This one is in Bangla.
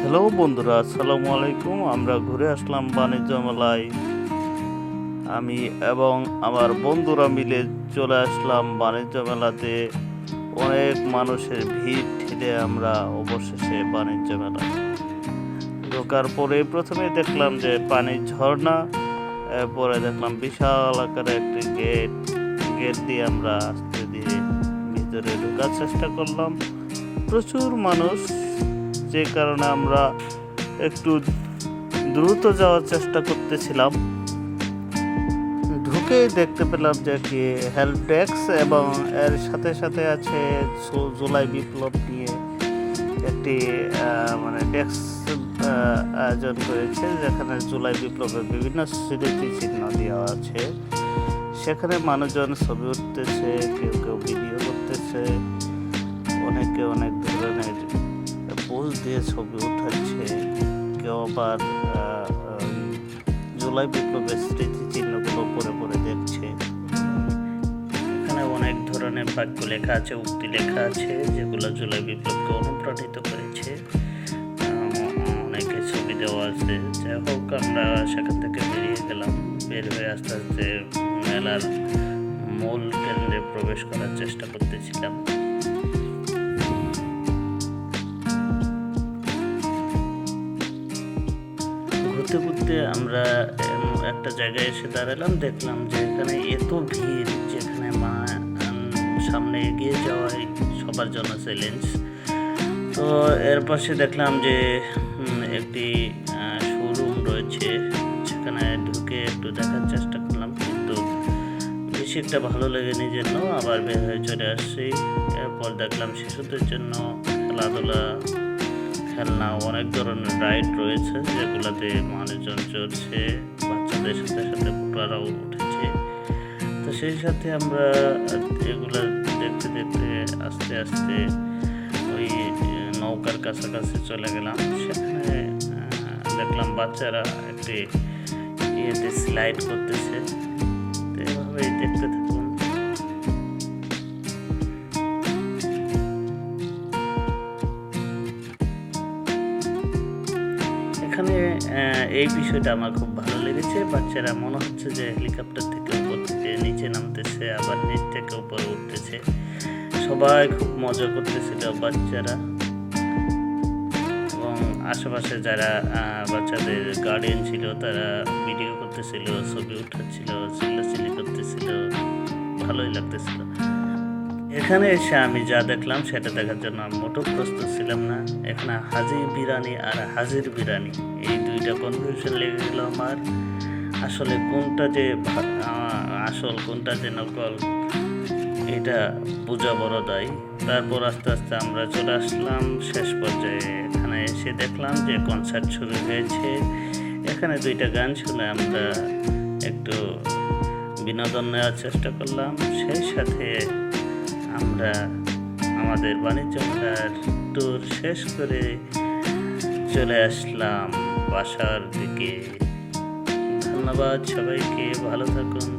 হ্যালো বন্ধুরা, আসসালামু আলাইকুম। আমরা ঘুরে আসলাম বাণিজ্য মেলায়। আমি এবং আমার বন্ধুরা মিলে চলে আসলাম বাণিজ্য মেলাতে। অনেক মানুষের ভিড় ঠেলে আমরা অবশেষে বাণিজ্য মেলা ঢোকার পরে প্রথমে দেখলাম যে পানির ঝর্ণা, এরপরে দেখলাম বিশাল আকারে একটি গেট। গেট দিয়ে আমরা আস্তে দিয়ে ভিতরে ঢোকার চেষ্টা করলাম। প্রচুর মানুষ যে কারণে আমরা একটু দ্রুত যাওয়ার চেষ্টা করতেছিলাম। ঢুকেই দেখতে পেলাম যে কি হেল্প ডেস্ক এবং এর সাথে সাথে আছে জুলাই বিপ্লব নিয়ে একটি মানে ডেস্ক আয়োজন করেছে, যেখানে জুলাই বিপ্লবের বিভিন্ন স্মৃতি চিহ্ন দেওয়া আছে। সেখানে মানুষজন ছবি উঠতেছে, কেউ কেউ ভিডিও করতেছে, অনেকে অনেক ধরনের পোজ দিয়ে ছবি উঠাচ্ছে কেউ আবার জুলাই বিপ্লবের স্মৃতি চিহ্নগুলো পরে পরে দেখছে। এখানে অনেক ধরনের বাক্য লেখা আছে, উক্তি লেখা আছে, যেগুলো জুলাই বিপ্লবকে অনুপ্রাণিত করেছে। অনেকে ছবি দেওয়া আছে। যাই হোক, আমরা সেখান থেকে বেরিয়ে গেলাম। বের হয়ে আস্তে আস্তে মেলার মূল কেন্দ্রে প্রবেশ করার চেষ্টা করতেছিলাম। ঘুরতে ঘুরতে আমরা একটা জায়গায় এসে দাঁড়ালাম, দেখলাম যে এখানে এত ভিড়, যেখানে মা সামনে এগিয়ে যাওয়াই সবার জন্য চ্যালেঞ্জ তো এর পাশে দেখলাম যে একটি শোরুম রয়েছে, সেখানে ঢুকে একটু দেখার চেষ্টা করলাম, কিন্তু বেশি একটা ভালো লেগেনি জন্য আবার বের হয়ে চলে আসছি। এরপর দেখলাম শিশুদের জন্য খেলাধুলা খেলনা অনেক ধরনের রাইড রয়েছে, যেগুলোতে মানুষজন চড়ছে, বাচ্চাদের সাথে সাথে বড়রাও উঠেছে। তো সেই সাথে আমরা এগুলো দেখতে দেখতে আস্তে আস্তে ওই নৌকার কাছাকাছি চলে গেলাম। সেখানে দেখলাম বাচ্চারা একটি ইয়েতে স্লাইড করতেছে। তো এভাবেই দেখতে থাকুন এখানে এই বিষয়টা আমার খুব ভালো লেগেছে। বাচ্চারা মনে হচ্ছে যে হেলিকপ্টার থেকে উপর থেকে নিচে নামতেছে, আবার নিচ থেকে উপরে উঠতেছে। সবাই খুব মজা করতেছিল বাচ্চারা। এবং আশেপাশে যারা বাচ্চাদের গার্ডিয়ান ছিল, তারা ভিডিও করতেছিল, ছবি উঠাচ্ছিল, চিল্লাচিল্লি করতেছিল। ভালোই লাগতেছিল। এখানে এসে আমি যা দেখলাম, সেটা দেখার জন্য আমি মোটো প্রস্তুত ছিলাম না। এখানে হাজির বিরিয়ানি আর হাজির বিরিয়ানি এই দুইটা কনফিউশন লেগে গেল আমার। আসলে কোনটা যে আসল, কোনটা যে নকল, এটা বোঝা বড় দায়। তারপর আস্তে আস্তে আমরা চলে আসলাম শেষ পর্যায়ে। এখানে এসে দেখলাম যে কনসার্ট শুরু হয়েছে। এখানে দুইটা গান শুনে আমরা একটু বিনোদন নেওয়ার চেষ্টা করলাম। সেই সাথে আমরা আমাদের বাণিজ্য মেলার ট্যুর শেষ করে চলে আসলাম বাসার দিকে। ধন্যবাদ সবাইকে, ভালো থাকুন